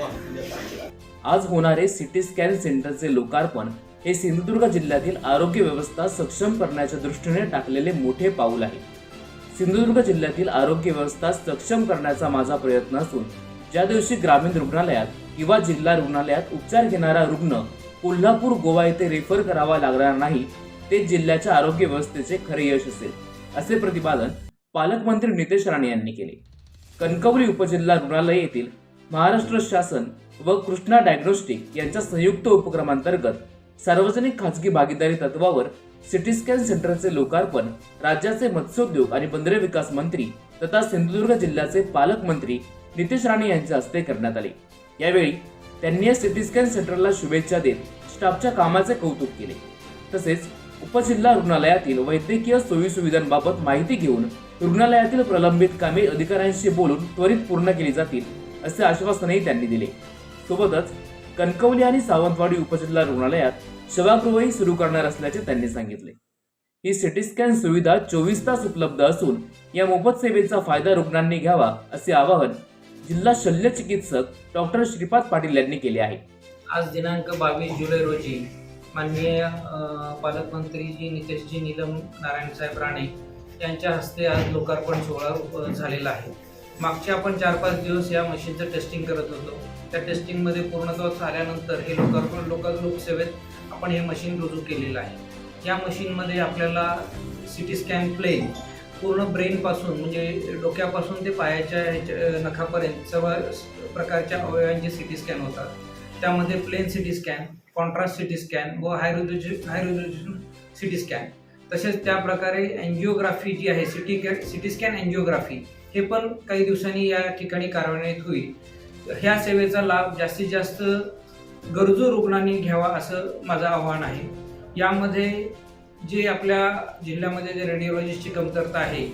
आज होणारे CT scan सेंटरचे लोकार्पण हे सिंधुदुर्ग जिल्ह्यातील आरोग्य व्यवस्था सक्षम करण्याच्या दृष्टीने टाकलेले मोठे पाऊल आहे. सिंधुदुर्ग जिल्ह्यातील आरोग्य व्यवस्था सक्षम करण्याचा माझा प्रयत्न असून ज्या दिवशी ग्रामीण रुग्णालयात किंवा जिल्हा रुग्णालयात उपचार घेणारा रुग्ण कोल्हापूर गोवा येथे रेफर करावा लागणार नाही ते जिल्ह्याच्या आरोग्य व्यवस्थेचे खरे यश असेल असे प्रतिपादन पालकमंत्री नितेश राणे यांनी केले. कणकवली उपजिल्हा रुग्णालय येथील महाराष्ट्र शासन व कृष्णा डायग्नोस्टिक यांच्या संयुक्त उपक्रमांतर्गत सार्वजनिक खाजगी भागीदारी तत्वावर सिटी स्कॅन सेंटरचे लोकार्पण राज्याचे मत्स्योद्योग आणि बंदरे विकास मंत्री तथा सिंधुदुर्ग जिल्ह्याचे पालकमंत्री नितेश राणे यांच्या हस्ते करण्यात आले. यावेळी त्यांनी या सिटी स्कॅन सेंटरला शुभेच्छा देत स्टाफच्या कामाचे कौतुक केले. तसेच उपजिल्हा रुग्णालयातील वैद्यकीय सोयी सुविधांबाबत माहिती घेऊन रुग्णालयातील प्रलंबित कामे अधिकाऱ्यांशी बोलून त्वरित पूर्ण केली जातील. असे आश्वासनही त्यांनी दिले. सोबतच कणकवली आणि सावंतवाडी उपजिल्हा रुग्णालयात शवागृहही सुरू करणार असल्याचे त्यांनी सांगितले. ही सिटी स्कॅन सुविधा चोवीस तास उपलब्ध असून या मोफत सेवेचा फायदा रुग्णांनी घ्यावा असे आवाहन जिल्हा शल्य चिकित्सक डॉक्टर श्रीपाद पाटील यांनी केले आहे. आज दिनांक बावीस जुलै रोजी माननीय पालकमंत्रीजी जी नितेशजी नीलम नारायणसाहेब राणे यांच्या हस्ते आज लोकार्पण सोहळा झालेला आहे. मागचे आपण चार पाच दिवस या मशीनचं टेस्टिंग करत होतो. त्या टेस्टिंगमध्ये पूर्णत्वास आल्यानंतर हे लोकार्पण लोकल लोकसेवेत आपण हे मशीन रुजू केलेलं आहे. या मशीनमध्ये आपल्याला सी टी स्कॅन प्लेन पूर्ण ब्रेनपासून म्हणजे डोक्यापासून ते पायाच्या ह्याच्या नखापर्यंत सर्व प्रकारच्या अवयवांचे सी टी स्कॅन होतात. त्यामध्ये plain C T scan contrast C T scan व high resolution C T scan तसेच त्याप्रकारे अँजिओग्राफी जी आहे C T C T scan angiography हे पण काही दिवसांनी या ठिकाणी कार्यान्वित होईल. ह्या सेवेचा लाभ जास्तीत जास्त गरजू रुग्णांनी घ्यावा असं माझं आव्हान आहे. यामध्ये जे आपल्या जिल्ह्यामध्ये जे रेडिओलॉजिस्टची कमतरता आहे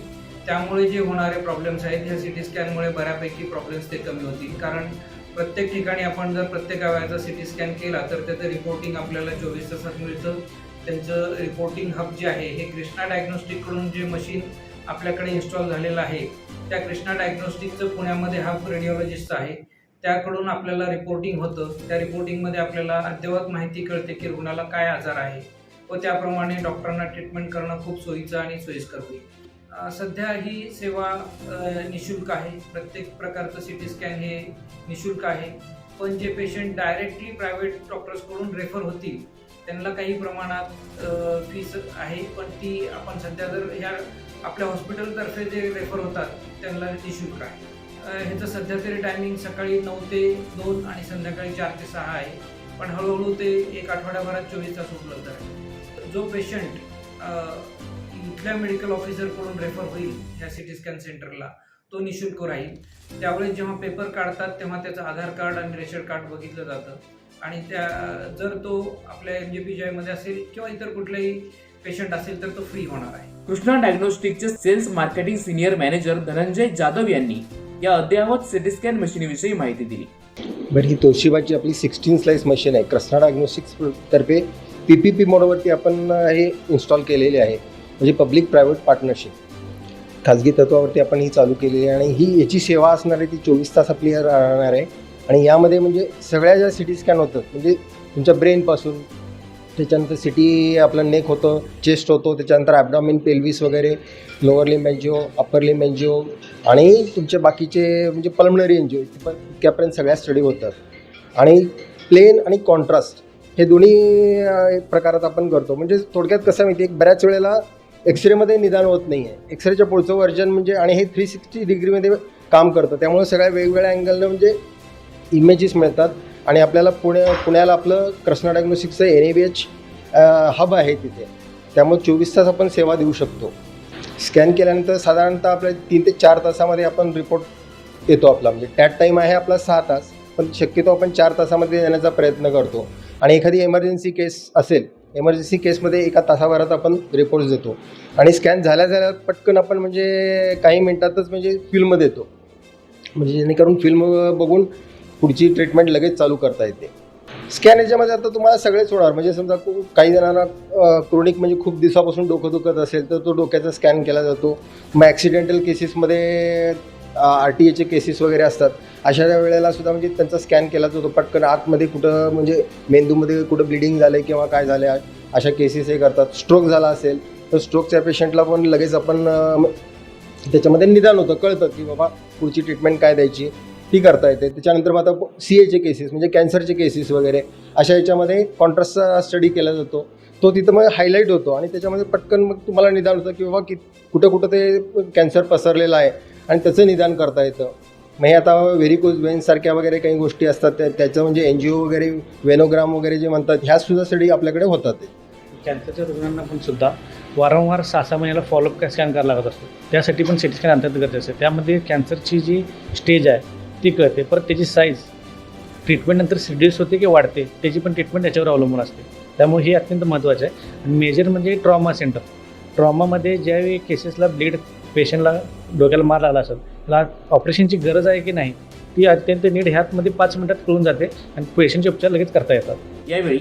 त्यामुळे जे होणारे प्रॉब्लेम्स आहेत ह्या सी टी स्कॅनमुळे बऱ्यापैकी प्रॉब्लेम्स ते कमी होतील. कारण प्रत्येक ठिकाणी आपण जर प्रत्येक गावाचा सी टी स्कॅन केला तर त्याचं रिपोर्टिंग आपल्याला चोवीस तासात मिळतं. त्यांचं रिपोर्टिंग हब जे आहे हे कृष्णा डायग्नोस्टिककडून जे मशीन आपल्याकडे इन्स्टॉल झालेला आहे. त्या कृष्णा डायग्नोस्टिकचं पुण्यामध्ये हा रेडिओलॉजिस्ट आहे. त्याकडून आपल्याला रिपोर्टिंग होतं. त्या रिपोर्टिंगमध्ये आपल्याला अद्ययावत माहिती कळते की रुग्णाला काय आजार आहे व त्याप्रमाणे डॉक्टरांना ट्रीटमेंट करणं खूप सोयीचं आणि सोयीस्कर होईल. सध्या ही सेवा निशुल्क आहे. प्रत्येक प्रकारचं सी टी स्कॅन हे निशुल्क आहे. पण जे पेशंट डायरेक्टली प्रायव्हेट डॉक्टर्सकडून रेफर होतील त्यांना काही प्रमाणात फीस आहे. पण ती आपण सध्या जर ह्या आपल्या हॉस्पिटलतर्फे जे रेफर होतात त्यांना निशुल्क आहे ह्याचं सध्या तरी टायमिंग सकाळी नऊ ते दोन आणि संध्याकाळी चार ते सहा आहे. पण हळूहळू ते एक आठवड्याभरात चोवीस तास उपलब्ध आहे जो पेशंट इथल्या मेडिकल ऑफिसरकडून रेफर होईल ह्या सी टी स्कॅन सेंटरला तो निशुल्क राहील. त्यावेळेस जेव्हा पेपर काढतात तेव्हा त्याचं आधार कार्ड आणि रेशन कार्ड बघितलं जातं. आणि त्या जर तो आपल्या एम जे पी जी आयमध्ये असेल किंवा इतर कुठलाही पेशंट असेल तर तो फ्री होणार आहे. Krishna डायग्नोस्टिकचे sales marketing senior manager Dhananjay Jadhav यांनी या अद्ययावत सिटी स्कॅन मशीनविषयी माहिती दिली. बरं ही तोशिबाची आपली सिक्स्टीन स्लाइस मशीन आहे. कृष्णा डायग्नोस्टिक्स तर्फे पी पी पी मोडवरती आपण हे इन्स्टॉल केलेले आहे. म्हणजे पब्लिक प्रायव्हेट पार्टनरशिप खाजगी तत्वावरती आपण ही चालू केलेली आहे आणि ही याची सेवा असणार आहे ती चोवीस तास आपली राहणार आहे. आणि यामध्ये म्हणजे सगळ्या ज्या सिटी स्कॅन होतं म्हणजे तुमच्या ब्रेनपासून त्याच्यानंतर सिटी आपलं नेक होतं चेस्ट होतो त्याच्यानंतर ॲबडॉमिन पेल्विस वगैरे lower limb angio upper limb angio आणि तुमचे बाकीचे म्हणजे पल्मनरी एनजिओ पण इतक्यापर्यंत सगळ्या स्टडी होतात. आणि प्लेन आणि कॉन्ट्रास्ट हे दोन्ही प्रकारात आपण करतो. म्हणजे थोडक्यात कसं माहिती आहे बऱ्याच वेळेला एक्सरेमध्ये निदान होत नाही आहे एक्सरेच्या पुढचं वर्जन म्हणजे आणि हे थ्री सिक्स्टी डिग्रीमध्ये काम करतं. त्यामुळे सगळ्या वेगवेगळ्या अँगलनं म्हणजे इमेजेस मिळतात. आणि आपल्याला पुणे पुण्याला आपलं Krishna डायग्नोस्टिक्सचं N A B H hub आहे तिथे. त्यामुळे चोवीस तास आपण सेवा देऊ शकतो. स्कॅन केल्यानंतर साधारणतः आपल्या तीन ते चार तासामध्ये आपण रिपोर्ट येतो आपला. म्हणजे टॅट टाईम आहे आपला सहा तास पण शक्यतो आपण चार तासामध्ये येण्याचा प्रयत्न करतो. आणि एखादी एमर्जन्सी केस असेल एमर्जन्सी केसमध्ये एका तासाभरात आपण रिपोर्ट्स देतो. आणि स्कॅन झाल्या झाल्या पटकन आपण म्हणजे काही मिनटातच म्हणजे फिल्म देतो. म्हणजे जेणेकरून फिल्म बघून पुढची ट्रीटमेंट लगेच चालू करता येते. स्कॅन याच्यामध्ये आता तुम्हाला सगळेच होणार. म्हणजे समजा काही जणांना क्रोनिक म्हणजे खूप दिवसापासून डोकं दुखत असेल तर तो डोक्याचा स्कॅन केला जातो. मग ॲक्सिडेंटल केसेसमध्ये आर टी एचे केसेस वगैरे असतात. अशा वेळेला सुद्धा म्हणजे त्यांचा स्कॅन केला जातो. पटकन आतमध्ये कुठं म्हणजे मेंदूमध्ये कुठं ब्लिडिंग झालं किंवा काय झालं आहे अशा केसेस हे करतात. स्ट्रोक झाला असेल तर स्ट्रोकच्या पेशंटला पण लगेच आपण त्याच्यामध्ये निदान होतं. कळतं की बाबा पुढची ट्रीटमेंट काय द्यायची. ती करता येते. त्याच्यानंतर मग आता सी एचे केसेस म्हणजे कॅन्सरचे केसेस वगैरे अशा याच्यामध्ये कॉन्ट्रास्टचा स्टडी केला जातो. तो तिथं मग हायलाईट होतो आणि त्याच्यामध्ये पटकन मग तुम्हाला निदान होतं की बाबा की कुठं कुठं ते कॅन्सर पसरलेलं आहे आणि त्याचं निदान करता येतं. मग हे आता व्हेरिकोज वेन्ससारख्या वगैरे काही गोष्टी असतात त्या त्याचं म्हणजे एन जी ओ वगैरे वेनोग्राम वगैरे जे म्हणतात ह्या सुद्धा स्टडी आपल्याकडे होतात. ते कॅन्सरच्या रुग्णांना पण सुद्धा वारंवार सहा सहा महिन्याला फॉलोअप स्कॅन करायला लागत असतो. त्यासाठी पण सिटी स्कॅन अंतर्गत असते त्यामध्ये कॅन्सरची जी स्टेज आहे ती कळते. परत त्याची साईज ट्रीटमेंटनंतर रिड्यूस होते की वाढते त्याची पण ट्रीटमेंट याच्यावर अवलंबून असते. त्यामुळे हे अत्यंत महत्त्वाचं आहे. आणि मेजर म्हणजे ट्रॉमा सेंटर ट्रॉमामध्ये ज्यावेळी केसेसला ब्लीड पेशंटला डोक्याला मार लागला असेल त्याला ऑपरेशनची गरज आहे की नाही ती अत्यंत नीट ह्यातमध्ये पाच मिनिटात कळून जाते आणि पेशंटचे उपचार लगेच करता येतात. यावेळी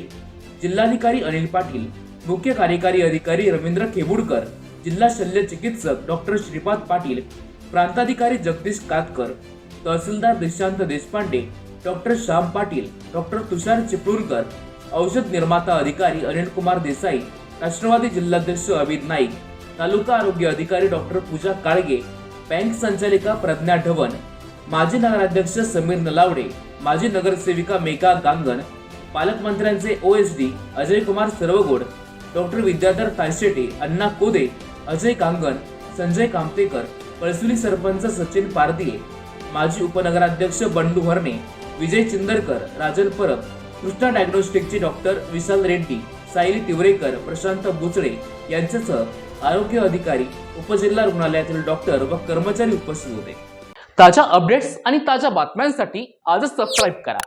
जिल्हाधिकारी अनिल पाटील मुख्य कार्यकारी अधिकारी रवींद्र केबुडकर जिल्हा शल्य चिकित्सक डॉक्टर श्रीपाद पाटील प्रांताधिकारी जगदीश कातकर तहसीलदार दिशांत देशपांडे डॉक्टर श्याम पाटील डॉक्टर तुषार चिपळूरकर औषध निर्माता अधिकारी अनिल कुमार देसाई राष्ट्रवादी जिल्हाध्यक्ष अमित नाईक तालुका आरोग्य अधिकारी डॉक्टर पूजा काळगे बँक संचालिका प्रज्ञा ढवण माजी नगराध्यक्ष समीर नलावडे माजी नगरसेविका Megha Gangan पालकमंत्र्यांचे O S D Ajay Kumar Sarvagod doctor Vidyadhar Tayshete Anna Kode Ajay Kangan Sanjay Kamtekar Palasuli sarpanch Sachin Pardiye माजी उपनगराध्यक्ष बंडू हरणे विजय चिंदरकर राजन परब कृष्णा डायग्नोस्टिकचे डॉक्टर विशाल रेड्डी सायली तिवरेकर प्रशांत बुचडे यांच्यासह आरोग्य अधिकारी उपजिल्हा रुग्णालयातील डॉक्टर व कर्मचारी उपस्थित होते. ताज्या अपडेट्स आणि ताज्या बातम्यांसाठी आजच सबस्क्राईब करा.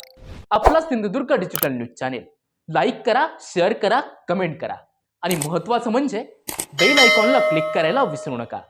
आपला Sindhudurg digital news channel like करा शेअर करा कमेंट करा. आणि महत्त्वाचं म्हणजे बेल आयकॉनला क्लिक करायला विसरू नका.